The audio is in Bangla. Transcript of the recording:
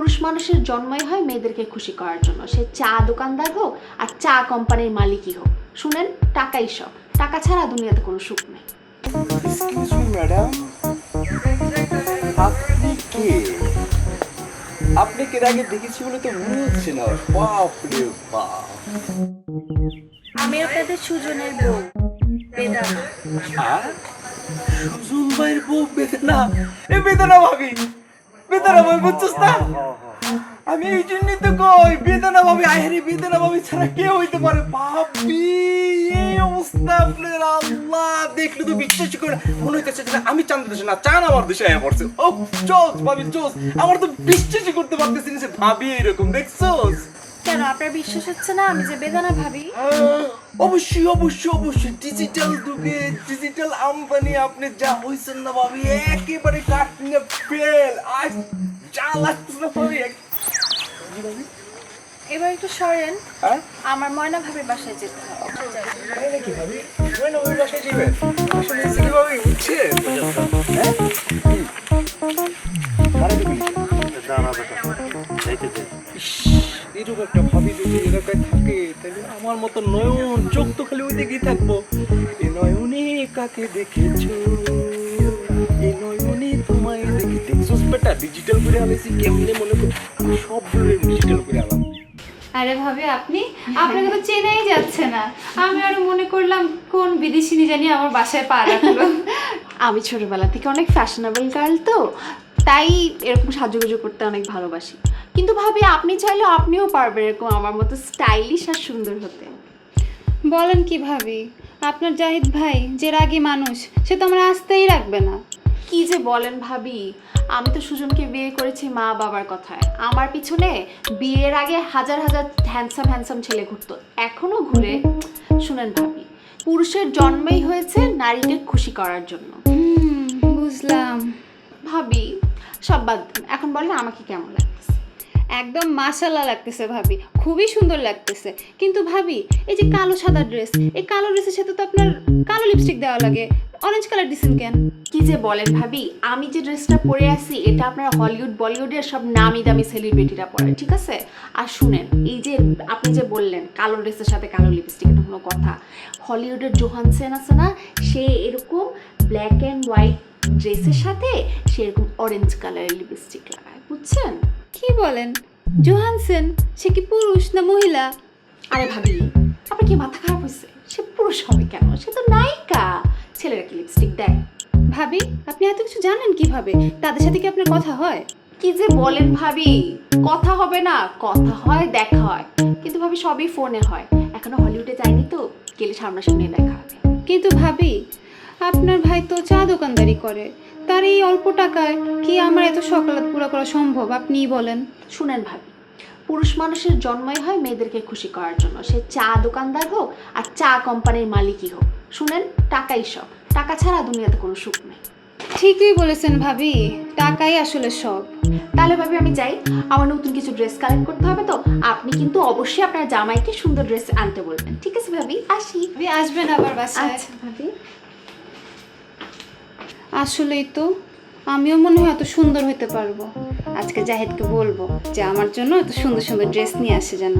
পুরুষ মানুষের জন্মই হয় মেয়েদেরকে খুশি করার জন্য। সে চা দোকানদার হোক আর চা কোম্পানির মালিকই হোক। শুনেন টাকাই সব। টাকা ছাড়া দুনিয়াতে কোনো সুখ নেই। ম্যাডাম আপনি কে? আপনি কে আগে দেখেছি বলে তো মনে হচ্ছে না? বাপ রে বাপ। আমি আপনাদের সুজনের বউ বেদানা সুজন ভাইয়ের বউ বেদনা। এ বেদনা ভাবি। বেদনা ভাবি বুঝছিস না? আমি এই জন্যই তো কই বেদনা ভাবি আহেরি বেদনা ভাবি ছাড়া কে হইতে পারে। ভাবি এই অবস্থা আপনার আল্লাহ দেখলে তো বিশ্বাস করে মনে হইতেছে যে আমি দেশে না চান আমার দেশে আয়া পড়ছে। ও চোস ভাবি চোস আমার তো বিশ্বাসই করতে পারতেছি না ভাবি এরকম দেখছোস? কেন আপনার বিশ্বাস হচ্ছে না আমি যে বেদানা ভাবি? অবশ্যই অবশ্যই অবশ্যই ডিজিটাল যুগে ডিজিটাল আম্বানি আপনি যা হইছেন না ভাবি একেবারে কাটিয়ে ফেল আজ যা না ভাবি? এবার একটু সরেন হ্যাঁ? আমার ময়না ভাবির বাসায় যেতে হবে নাকি ভাবি? তাই না ভাবি বাসায় যাবেন? আসলে কি ভাবি, বুঝছেন? হ্যাঁ? কি? কারে দিবি? এরকম একটা তাহলে আমার মতো নয়ন চোখ তো খালি ওই দিকেই থাকব। এ নয়নে কাকে দেখেছ? এ নয়নে তোমায় দেখে দেখছোস বেটা ডিজিটাল করে আলাইছি কেমনে মনে কর? সবগুলো ডিজিটাল করে আলাম। আরে ভাবে আপনি? আপনাকে তো চেনাই যাচ্ছে না। আমি আরও মনে করলাম কোন বিদেশিনী জানি আমার বাসায় পা রাখল। আমি ছোটবেলা থেকে অনেক ফ্যাশনেবল গার্ল তো তাই এরকম সাজুগুজু করতে অনেক ভালোবাসি। কিন্তু ভাবি আপনি চাইলে আপনিও পারবেন এরকম আমার মতো স্টাইলিশ আর সুন্দর হতে। বলেন কি ভাবি আপনার জাহিদ ভাই যে রাগী মানুষ সে তো আমার আসতেই রাখবে না। কি যে বলেন ভাবি আমি তো সুজনকে বিয়ে করেছি মা বাবার কথায়। আমার পিছনে বিয়ের আগে হাজার হাজার হ্যান্ডসাম হ্যান্ডসাম ছেলে ঘুরতো। এখনও ঘুরে শুনেন ভাবি পুরুষের জন্মই হয়েছে নারীকে খুশি করার জন্য। বুঝলাম। ভাবি সব বাদ দেন। এখন বলেন আমাকে কেমন লাগতেছে। একদম মাশাল্লাহ লাগতেছে ভাবি, খুবই সুন্দর লাগতেছে। কিন্তু ভাবি, এই যে কালো সাদা ড্রেস এই কালো ড্রেসের সাথে তো আপনার কালো লিপস্টিক দেওয়া লাগে অরেঞ্জ কালার দিছেন কেন? কি যে বলেন ভাবি, আমি যে ড্রেসটা পরে আছি, এটা আপনার হলিউড বলিউডের সব নামি দামি সেলিব্রিটিরা পরে, ঠিক আছে? আর শুনেন, এই যে আপনি যে বললেন, কালো ড্রেসের সাথে কালো লিপস্টিক এটা কোনো কথা। হলিউডের জোহানসেন আছে না, সে এরকম ব্ল্যাক অ্যান্ড হোয়াইট ড্রেসের সাথে সে এরকম অরেঞ্জ কালারের লিপস্টিক লাগায়, বুঝছেন? কি বলেন? জোহানসেন সে কি পুরুষ না মহিলা? আরে ভাবি আপনার কি মাথা খারাপ হয়েছে সে পুরুষ হবে কেন? সে তো নায়িকা। ছেলেরা কি লিপস্টিক দেয়? ভাবি আপনি এত কিছু জানেন কীভাবে? তাদের সাথে কি আপনার কথা হয়? কি যে বলেন ভাবি কথা হবে না কথা হয় দেখা হয়। কিন্তু ভাবি সবই ফোনে হয়। এখনও হলিউডে যায়নি তো গেলে সামনাসামনি দেখা হবে। কিন্তু ভাবি আপনার ভাই তো চা দোকানদারি করে। তার এই অল্প টাকায় কি আমার এত সকালাত পুরো করা সম্ভব? আপনিই বলেন। শুনেন ভাবি পুরুষ মানুষের জন্মই হয় মেয়েদেরকে খুশি করার জন্য। সে চা দোকানদার হোক আর চা কোম্পানির মালিকই হোক। শুনেন টাকাই সব। টাকা ছাড়া দুনিয়াতে কোনো সুখ নেই। ঠিকই বলেছেন ভাবি টাকাই আসলে সব। তাহলে ভাবি আমি যাই। আমার নতুন কিছু ড্রেস কালেক্ট করতে হবে তো। আপনি কিন্তু অবশ্যই আপনার জামাইকে সুন্দর ড্রেস আনতে বলবেন। ঠিক আছে ভাবি আসি। ভাবি আসবেন আবার বাসায়। আচ্ছা ভাবি। আসলেই তো, আমিও মনে হয় এত সুন্দর হতে পারব। আজকে জাহিদকে বলব যে আমার জন্য এত সুন্দর সুন্দর ড্রেস নিয়ে আসে যেন।